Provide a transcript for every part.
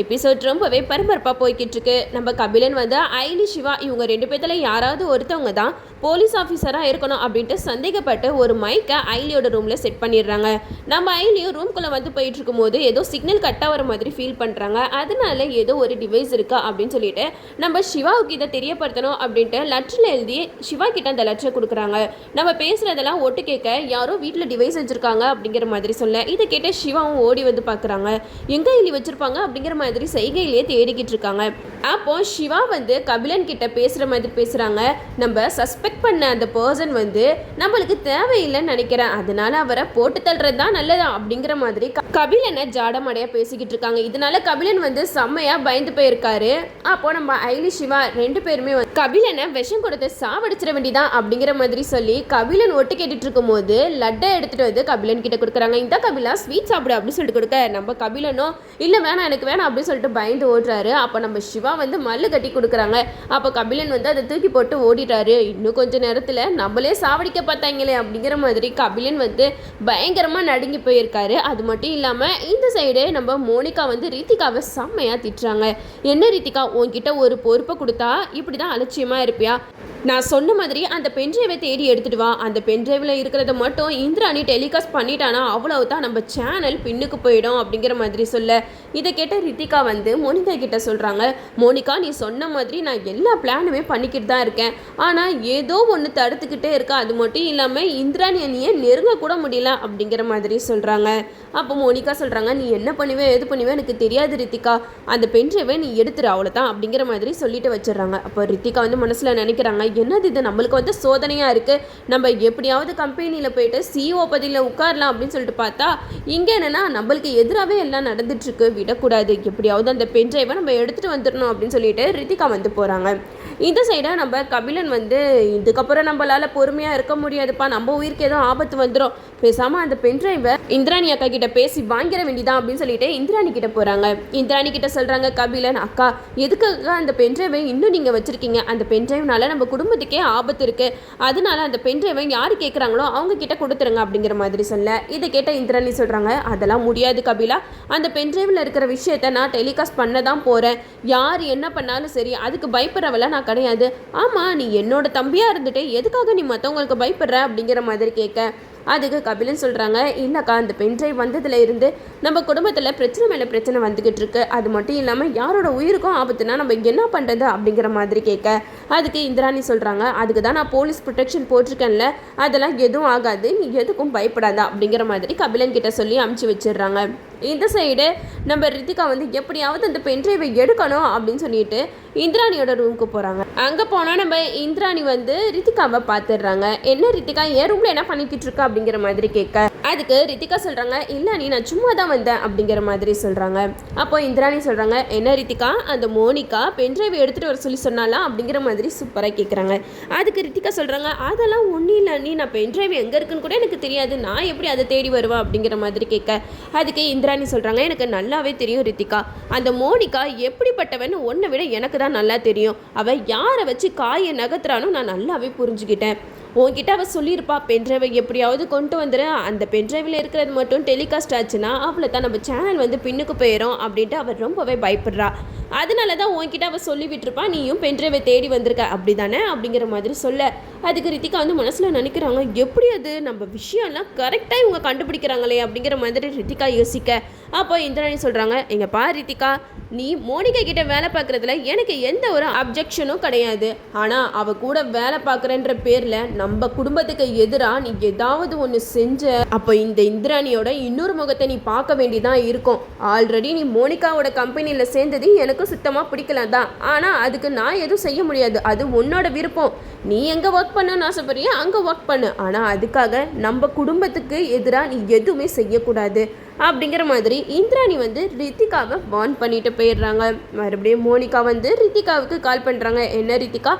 Episode ரொம்பவே பரபரப்பாக போய்கிட்டு இருக்கு நம்ம கபிலன் வந்து ஐலி சிவா இவங்க ரெண்டு பேர்த்துல யாராவது ஒருத்தவங்க தான் போலீஸ் ஆஃபீஸராக இருக்கணும் அப்படின்ட்டு சந்தேகப்பட்டு ஒரு மைக்கை ஐலியோட ரூமில் செட் பண்ணிடுறாங்க. நம்ம ஐலியும் ரூம்குள்ளே வந்து போயிட்டு இருக்கும்போது ஏதோ சிக்னல் கட்டாக வர மாதிரி ஃபீல் பண்ணுறாங்க அதனால ஏதோ ஒரு டிவைஸ் இருக்கா அப்படின்னு சொல்லிட்டு நம்ம சிவாவுக்கு இதை தெரியப்படுத்தணும் அப்படின்ட்டு லெட்டரில் எழுதி சிவா கிட்ட அந்த லெட்டரை கொடுக்குறாங்க. நம்ம பேசுகிறதெல்லாம் ஒட்டு கேட்க யாரோ வீட்டில் டிவைஸ் வச்சுருக்காங்க அப்படிங்கிற மாதிரி சொல்ல இதை கேட்ட சிவாவும் ஓடி வந்து பார்க்குறாங்க. எங்கே எழுதி வச்சுருப்பாங்க அப்படிங்கிற மாதிரி மாதிரி செய்கையிலேயே தேடிக்கிட்டு இருக்காங்க அப்போ சிவா வந்து கபிலன் கிட்ட பேசுகிற மாதிரி பேசுகிறாங்க நம்ம சஸ்பெக்ட் பண்ண அந்த பர்சன் வந்து நம்மளுக்கு தேவையில்லைன்னு நினைக்கிறேன். அதனால அவரை போட்டு தள்ளுறது தான் நல்லதா அப்படிங்கிற மாதிரி க- கபிலனை ஜாடமடையாக பேசிக்கிட்டு இருக்காங்க இதனால கபிலன் வந்து செம்மையாக பயந்து போயிருக்காரு. அப்போ நம்ம ஐலி சிவா ரெண்டு பேருமே வந்து கபிலனை விஷம் கொடுத்து சாவடிச்சிட வேண்டிதான் அப்படிங்கிற மாதிரி சொல்லி கபிலன் ஒட்டு கேட்டுட்டு இருக்கும்போது லட்டை எடுத்துட்டு வந்து கபிலன் கிட்ட கொடுக்குறாங்க. இந்த கபிலா ஸ்வீட் சாப்பிடு அப்படின்னு சொல்லிட்டு கொடுக்க. நம்ம கபிலனோ இல்லை வேணாம் எனக்கு வேணாம் அப்படின்னு சொல்லிட்டு பயந்து ஓடுறாரு. அப்போ நம்ம சிவா வந்து மல்லு கட்டி கொடுக்குறாங்க. அப்போ கபிலன் வந்து அதை தூக்கி போட்டு ஓடிட்டாரு. இன்னும் கொஞ்ச நேரத்தில் நம்மளே சாவடிக்க பார்த்தாங்களே அப்படிங்கிற மாதிரி கபிலன் வந்து பயங்கரமாக நடுங்கி போயிருக்காரு. அது மட்டும் இல்லாமல் இந்த சைடு நம்ம மோனிகா வந்து ரீத்திகாவை செம்மையாக திட்டுறாங்க. என்ன ரீத்திகா உன்கிட்ட ஒரு பொறுப்பை கொடுத்தா இப்படி தான் அலட்சியமாக இருப்பியா? நான் சொன்ன மாதிரி அந்த பென்ட்ரைவை தேடி எடுத்துட்டு வா. அந்த பென்ட்ரைவில் இருக்கிறத மட்டும் இந்திராணி டெலிகாஸ்ட் பண்ணிட்டானா அவ்வளவுதான். நம்ம சேனல் பின்னுக்கு போயிடும் அப்படிங்கிற மாதிரி சொல்ல. இதை கேட்ட ரித்திகா வந்து மோனிகா கிட்ட சொல்கிறாங்க மோனிகா நீ சொன்ன மாதிரி நான் எல்லா பிளானுமே பண்ணிக்கிட்டு தான் இருக்கேன். ஆனால் ஏதோ ஒன்று தடுத்துக்கிட்டே இருக்கா. அது மட்டும் இல்லாமல் இந்திராணி அணியை நெருங்க கூட முடியல அப்படிங்கிற மாதிரி சொல்கிறாங்க அப்போ மோனிகா சொல்கிறாங்க நீ என்ன பண்ணுவே எது பண்ணுவே? எனக்கு தெரியாது ரித்திகா. அந்த பென்ட்ரைவை நீ எடுத்துரு அவ்வளோதான் அப்படிங்கிற மாதிரி சொல்லிட்டு வச்சிடுறாங்க. அப்போ ரித்திகா வந்து மனசில் நினைக்கிறாங்க என்னது இது? நம்மளுக்கு வந்து சோதனையாக இருக்குது நம்ம எப்படியாவது கம்பெனியில் போயிட்டு சிஓ பதியில் உட்காரலாம் அப்படின்னு சொல்லிட்டு பார்த்தா இங்கே என்னென்னா நம்மளுக்கு எதிராகவே எல்லாம் நடந்துட்டுருக்கு விடக்கூடாது. எப்படியாவது அந்த பென்ட்ரைவை நம்ம எடுத்துகிட்டு வந்துடணும் அப்படின்னு சொல்லிட்டு ரித்திகா வந்து போகிறாங்க இந்த சைடாக நம்ம கபிலன் வந்து இதுக்கப்புறம் நம்மளால் பொறுமையாக இருக்க முடியாதுப்பா. நம்ம உயிருக்கு ஏதோ ஆபத்து வந்துடும் பேசாமல் அந்த பென்ட்ரைவை இந்திராணி அக்கா கிட்ட பேசி வாங்கிட வேண்டியதான் அப்படின்னு சொல்லிட்டு இந்திராணி கிட்ட போகிறாங்க இந்திராணி கிட்ட சொல்கிறாங்க கபிலன் அக்கா எதுக்காக அந்த பென்ட்ரைவை இன்னும் நீங்கள் வச்சுருக்கீங்க? அந்த பென் டிரைவ்னால நம்ம குடும்பத்துக்கே ஆபத்து இருக்குது அதனால அந்த பென்ட்ரைவை யார் கேட்குறாங்களோ அவங்க கிட்ட கொடுத்துருங்க அப்படிங்கிற மாதிரி சொல்ல. இதை கேட்ட இந்திராணி சொல்கிறாங்க அதெல்லாம் முடியாது கபிலா. அந்த பென் டிரைவில் இருக்கிற விஷயத்த நான் டெலிகாஸ்ட் பண்ண தான் போகிறேன் யார் என்ன பண்ணாலும் சரி அதுக்கு பயப்படுறவெல்லாம் நான் கிடையாது. ஆமாம் நீ என்னோட தம்பியாக இருந்துட்டு எதுக்காக நீ மற்றவங்களுக்கு பயப்படுற? அப்படிங்கிற மாதிரி கேட்க. அதுக்கு கபிலன் சொல்கிறாங்க இல்லைக்கா அந்த பென்ட்ரைவ் வந்ததுல இருந்து நம்ம குடும்பத்தில் பிரச்சனை மேலே பிரச்சனை வந்துக்கிட்டு இருக்கு. அது மட்டும் இல்லாமல் யாரோட உயிருக்கும் ஆபத்துனா நம்ம என்ன பண்ணுறது அப்படிங்கிற மாதிரி கேட்க அதுக்கு இந்திராணி சொல்கிறாங்க அதுக்கு தான் நான் போலீஸ் ப்ரொடெக்ஷன் போட்டிருக்கேன்ல அதெல்லாம் எதுவும் ஆகாது. நீ எதுக்கும் பயப்படாத. அப்படிங்கிற மாதிரி கபிலன் கிட்ட சொல்லி அமுச்சு வச்சிடுறாங்க. இந்த சைடு நம்ம ரித்திகா வந்து எப்படியாவது அந்த பென்ட்ரைவை எடுக்கணும் அப்படின்னு சொல்லிட்டு இந்திராணியோட ரூமுக்கு போகிறாங்க அங்கே போனால் நம்ம இந்திராணி வந்து ரித்திகாவை பார்த்துடுறாங்க. என்ன ரித்திகா என் ரூமில் என்ன பண்ணிக்கிட்டு இருக்கா? அப்படிங்கிற மாதிரி கேட்க. அதுக்கு ரித்திகா சொல்கிறாங்க இல்லை நீ நான் சும்மா தான் வந்தேன் அப்படிங்கிற மாதிரி சொல்கிறாங்க அப்போ இந்திராணி சொல்கிறாங்க என்ன ரித்திகா அந்த மோனிகா பென்ட்ரைவை எடுத்துகிட்டு வர சொல்லி சொன்னாலாம் அப்படிங்கிற மாதிரி சூப்பராக கேட்குறாங்க அதுக்கு ரித்திகா சொல்கிறாங்க அதெல்லாம் ஒன்றும் இல்லை நீ நான் பென்ட்ரைவ் எங்கே இருக்குன்னு கூட எனக்கு தெரியாது. நான் எப்படி அதை தேடி வருவா? அப்படிங்கிற மாதிரி கேட்க. அதுக்கு இந்திராணி சொல்கிறாங்க எனக்கு நல்லாவே தெரியும் ரித்திகா. அந்த மோனிகா எப்படிப்பட்டவன்னு ஒன்றை விட எனக்கு தான் நல்லா தெரியும். அவள் யாரை வச்சு காயை நகர்த்துறானோ நான் நல்லாவே புரிஞ்சுக்கிட்டேன். உன்கிட்ட அவள் சொல்லியிருப்பா பென்ட்ரைவை எப்படியாவது கொண்டு வந்துடு அந்த பென்ட்ரைவில் இருக்கிறது மட்டும் டெலிகாஸ்ட் ஆச்சுன்னா அவளை தான் நம்ம சேனல் வந்து பின்னுக்கு போயிடும் அப்படின்ட்டு அவள் ரொம்பவே பயப்படுறா. அதனால தான் உன்கிட்ட அவள் சொல்லி விட்டுருப்பா நீயும் பென்ட்ரைவை தேடி வந்திருக்க. அப்படி தானே அப்படிங்கிற மாதிரி சொல்ல. அதுக்கு ரித்திகா வந்து மனசில் நினைக்கிறாங்க எப்படி அது? நம்ம விஷயம்லாம் கரெக்டாக இவங்க கண்டுபிடிக்கிறாங்களே அப்படிங்கிற மாதிரி ரித்திகா யோசிக்க. அப்போ இந்திராணி சொல்கிறாங்க எங்கள் பா ரித்திகா நீ மோனிகா கிட்ட வேலை பார்க்குறதுல எனக்கு எந்த ஒரு அப்ஜெக்ஷனும் கிடையாது. ஆனால் அவ கூட வேலை பார்க்குறன்ற பேரில் நம்ம குடும்பத்துக்கு எதிராக நீ ஏதாவது ஒன்று செஞ்ச அப்போ இந்த இந்திராணியோட இன்னொரு முகத்தை நீ பார்க்க வேண்டிதான் இருக்கும். ஆல்ரெடி நீ மோனிகாவோட கம்பெனியில் சேர்ந்தது எனக்கும் சுத்தமாக பிடிக்கல தான் ஆனால் அதுக்கு நான் எதுவும் செய்ய முடியாது. அது உன்னோட விருப்பம். நீ எங்கே ஒர்க் பண்ணணும்னு ஆசைப்படுறியோ அங்கே ஒர்க் பண்ணு. ஆனால் அதுக்காக நம்ம குடும்பத்துக்கு எதிராக நீ எதுவுமே செய்யக்கூடாது. அப்படிங்கிற மாதிரி இந்திராணி வந்து ரித்திகாவை வார்ன் பண்ணிட்டு போயிடுறாங்க. மறுபடியும் மோனிகா வந்து ரித்திகாவுக்கு கால் பண்ணுறாங்க என்ன ரித்திகா?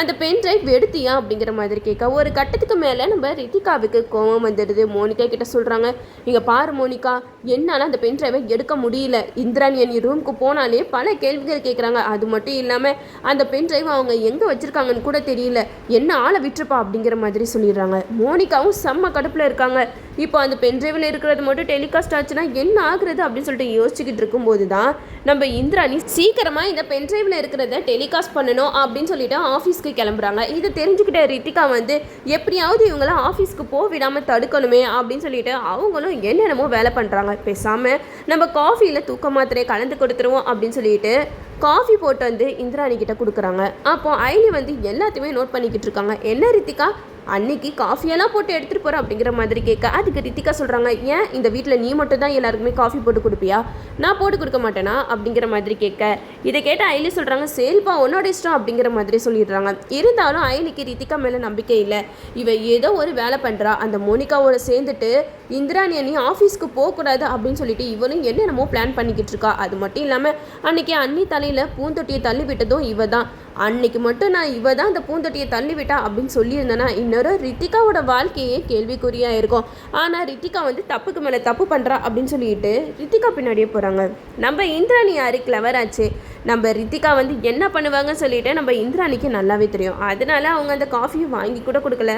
அந்த பென் ட்ரைவ் எடுத்தியா? அப்படிங்கிற மாதிரி கேட்க. ஒரு கட்டத்துக்கு மேலே நம்ம ரித்திகாவுக்கு கோவம் வந்துடுது. மோனிகா கிட்ட சொல்கிறாங்க இங்கே பாரு மோனிகா என்னால் அந்த பென் ட்ரைவை எடுக்க முடியல. இந்திராணி என் ரூமுக்கு போனாலே பல கேள்விகள் கேட்குறாங்க. அது மட்டும் இல்லாமல் அந்த பென் ட்ரைவ் அவங்க எங்கே வச்சுருக்காங்கன்னு கூட தெரியல. என்ன ஆளை விட்டுருப்பா அப்படிங்கிற மாதிரி சொல்லிடுறாங்க. மோனிகாவும் செம்ம கடுப்பில் இருக்காங்க. இப்போ அந்த பென் டிரைவில் இருக்கிறது மட்டும் டெலிகாஸ்ட் ஆச்சுன்னா என்ன ஆகுறது அப்படின்னு சொல்லிட்டு யோசிச்சுக்கிட்டு இருக்கும்போது தான் நம்ம இந்திராணி சீக்கிரமாக இந்த பென் டிரைவில் இருக்கிறத டெலிகாஸ்ட் பண்ணணும் அப்படின்னு சொல்லிட்டு ஆஃபீஸ்க்கு கிளம்புறாங்க. இதை தெரிஞ்சுக்கிட்ட ரித்திகா வந்து எப்படியாவது இவங்கள ஆஃபீஸ்க்கு போக விடாமல் தடுக்கணுமே அப்படின்னு சொல்லிட்டு அவங்களும் என்னென்னமோ வேலை பண்ணுறாங்க பேசாமல் நம்ம காஃபியில் தூக்க மாத்திரையை கலந்து கொடுத்துருவோம் அப்படின்னு சொல்லிட்டு காஃபி போட்டு வந்து இந்திராணி கிட்ட கொடுக்குறாங்க. அப்போ ஐலி வந்து எல்லாத்தையுமே நோட் பண்ணிக்கிட்டு இருக்காங்க. என்ன ரித்திகா? அன்னைக்கு காஃபியெல்லாம் போட்டு எடுத்துகிட்டு போகிறேன் அப்படிங்கிற மாதிரி கேட்க அதுக்கு ரித்திகா சொல்கிறாங்க ஏன் இந்த வீட்டில் நீ மட்டும் தான் எல்லாருக்குமே காஃபி போட்டு கொடுப்பியா? நான் போட்டு கொடுக்க மாட்டேனா? அப்படிங்கிற மாதிரி கேட்க. இதை கேட்ட ஐலி சொல்கிறாங்க சரிப்பா உன்னோட இஷ்டம் அப்படிங்கிற மாதிரி சொல்லிடுறாங்க. இருந்தாலும் ஐலிக்கு ரித்திகா மேலே நம்பிக்கை இல்லை. இவ ஏதோ ஒரு வேலை பண்ணுறா அந்த மோனிகாவோட சேர்ந்துட்டு இந்திராணி அண்ணி ஆஃபீஸ்க்கு போகக்கூடாது அப்படின்னு சொல்லிட்டு இவனும் என்னென்னமோ பிளான் பண்ணிக்கிட்டு இருக்கா. அது மட்டும் இல்லாமல் அன்னைக்கு அண்ணி தலையில் பூந்தொட்டியை தள்ளி விட்டதும் இவ தான் அன்னைக்கு மட்டும் நான் இவ தான் அந்த பூந்தொட்டியை தள்ளி விட்டா அப்படின்னு சொல்லியிருந்தேன்னா இன்னொரு ரித்திகாவோட வாழ்க்கையே கேள்விக்குறியாக இருக்கும். ஆனால் ரித்திகா வந்து தப்புக்கு மேலே தப்பு பண்ணுறா அப்படின்னு சொல்லிட்டு ரித்திகா பின்னாடியே போகிறாங்க நம்ம இந்திராணி யாரு? கிளவராச்சு நம்ம ரித்திகா வந்து என்ன பண்ணுவாங்கன்னு சொல்லிட்டு நம்ம இந்திராணிக்கு நல்லாவே தெரியும். அதனால அவங்க அந்த காஃபியை வாங்கி கூட கொடுக்கல.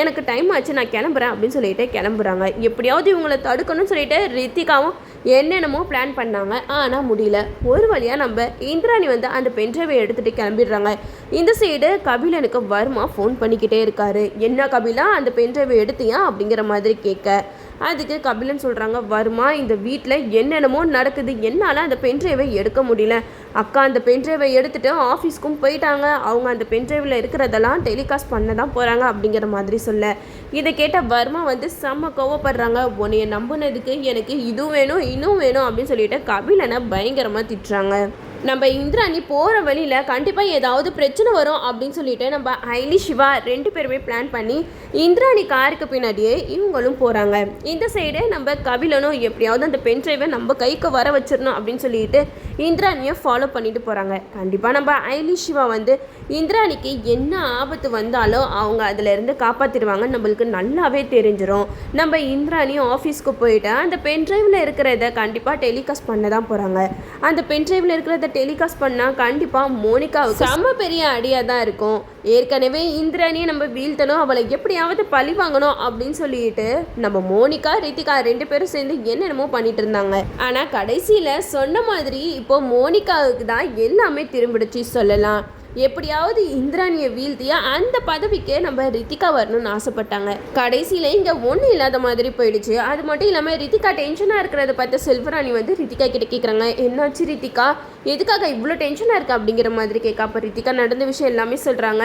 எனக்கு டைம் ஆச்சு நான் கிளம்புறேன் அப்படின்னு சொல்லிட்டு கிளம்புறாங்க. எப்படியாவது இவங்களை தடுக்கணும்னு சொல்லிட்டு ரித்திகாவும் என்னென்னமோ பிளான் பண்ணாங்க. ஆனால் முடியல. ஒரு வழியாக நம்ம இந்திராணி வந்து அந்த பென்ட்ரைவை எடுத்துகிட்டு கிளம்பிடுறாங்க. இந்த சைடு கபிலனுக்கு வர்மா ஃபோன் பண்ணிக்கிட்டே இருக்காரு. என்ன கபிலா? அந்த பென்ட்ரைவை எடுத்தியா? அப்படிங்கிற மாதிரி கேட்க. அதுக்கு கபிலன் சொல்கிறாங்க வருமா இந்த வீட்டில் என்னென்னமோ நடக்குது என்னால் அந்த பென்ட்ரைவை எடுக்க முடியல. அக்கா அந்த பென்ட்ரைவை எடுத்துகிட்டு ஆஃபீஸ்க்கும் போயிட்டாங்க. அவங்க அந்த பென்ட்ரைவில் இருக்கிறதெல்லாம் டெலிகாஸ்ட் பண்ண தான் போகிறாங்க அப்படிங்கிற மாதிரி சொல்ல. இதை கேட்ட வர்மா வந்து செம்ம கோவப்படுறாங்க. உன்னைய நம்புனதுக்கு எனக்கு இதுவும் வேணும் இன்னும் வேணும் அப்படின்னு சொல்லிட்டு கபிலனை பயங்கரமாக திட்டுறாங்க. நம்ம இந்திராணி போகிற வழியில் கண்டிப்பாக ஏதாவது பிரச்சனை வரும் அப்படின்னு சொல்லிட்டு நம்ம ஐலி சிவா ரெண்டு பேருமே பிளான் பண்ணி இந்திராணி காருக்கு பின்னாடியே இவங்களும் போகிறாங்க இந்த சைடு நம்ம கபிலனும் எப்படியாவது அந்த பென் டிரைவை நம்ம கைக்கு வர வச்சிடணும் அப்படின்னு சொல்லிட்டு இந்திராணியை ஃபாலோ பண்ணிட்டு போகிறாங்க கண்டிப்பாக நம்ம ஐலி சிவா வந்து இந்திராணிக்கு என்ன ஆபத்து வந்தாலும் அவங்க அதிலேருந்து காப்பாற்றிடுவாங்க நம்மளுக்கு நல்லாவே தெரிஞ்சிடும் நம்ம இந்திராணியும் ஆஃபீஸ்க்கு போயிட்டு அந்த பென் டிரைவில் இருக்கிறத கண்டிப்பாக டெலிகாஸ்ட் பண்ண தான் போகிறாங்க அந்த பென் டிரைவில் இருக்கிறத டெலிகாஸ்ட் பண்ணால் கண்டிப்பாக மோனிகாவுக்கு செம்ம பெரிய அடியாக தான் இருக்கும். ஏற்கனவே இந்திராணியை நம்ம வீழ்த்தணும் அவளை எப்படியாவது பழி வாங்கணும் அப்படின்னு சொல்லிட்டு நம்ம மோனிகா ரித்திகா ரெண்டு பேரும் சேர்ந்து என்னென்னமோ பண்ணிட்டு இருந்தாங்க. ஆனால் கடைசியில் சொன்ன மாதிரி இப்போ மோனிகாவுக்கு தான் எல்லாமே திரும்பிடுச்சு சொல்லலாம். எப்படியாவது இந்திராணியை வீழ்த்தியா அந்த பதவிக்கு நம்ம ரித்திகா வரணும்னு ஆசைப்பட்டாங்க. கடைசியில் இங்கே ஒன்றும் இல்லாத மாதிரி போயிடுச்சு. அது மட்டும் இல்லாமல் ரித்திகா டென்ஷனாக இருக்கிறத பார்த்து செல்வராணி வந்து ரித்திகா கிட்ட கேட்குறாங்க என்னாச்சு ரித்திகா? எதுக்காக இவ்வளோ டென்ஷனாக இருக்கா? அப்படிங்கிற மாதிரி கேட்க அப்போ ரித்திகா நடந்த விஷயம் எல்லாமே சொல்கிறாங்க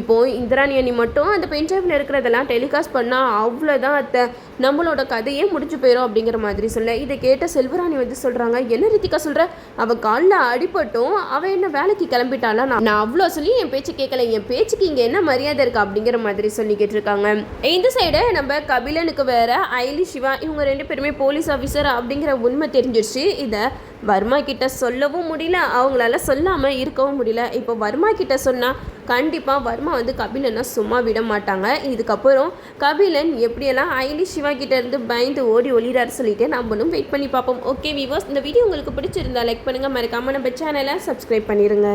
இப்போது இந்திராணி அணி மட்டும் அந்த பென் இருக்கிறதெல்லாம் டெலிகாஸ்ட் பண்ணால் அவ்வளோதான் அத்தை. நம்மளோட கதையே முடிஞ்சு போயிடும் அப்படிங்கிற மாதிரி சொல்ல இதை கேட்ட செல்வராணி வந்து சொல்கிறாங்க என்ன ரித்திகா சொல்கிற அவள் காலில் அடிபட்டும். அவள் என்ன வேலைக்கு கிளம்பிட்டாலாம் நான் நான் அவ்வளோ சொல்லி என் பேச்சு கேட்கல. என் பேச்சுக்கு இங்கே என்ன மரியாதை இருக்குது அப்படிங்கிற மாதிரி சொல்லிக்கிட்டு இருக்காங்க இந்த சைடு நம்ம கபிலனுக்கு வேற ஐலி சிவா இவங்க ரெண்டு பேருமே போலீஸ் ஆஃபீஸர் அப்படிங்கிற உண்மை தெரிஞ்சிருச்சு. இதை வர்மா கிட்ட சொல்லவும் முடியல. அவங்களால சொல்லாமல் இருக்கவும் முடியல. இப்போ வர்மா கிட்ட சொன்னால் கண்டிப்பாக வர்மா வந்து கபிலனை சும்மா விட மாட்டாங்க. இதுக்கப்புறம் கபிலன் எப்படியெல்லாம் ஐலி சிவா கிட்டேருந்து பயந்து ஓடி ஒளிறாரு சொல்லிட்டு நம்மளும் வெயிட் பண்ணி பார்ப்போம். ஓகே விவோஸ் இந்த வீடியோ உங்களுக்கு பிடிச்சிருந்தா லைக் பண்ணுங்கள் மறக்காமல் நம்ம சேனலை சப்ஸ்கிரைப் பண்ணிடுங்க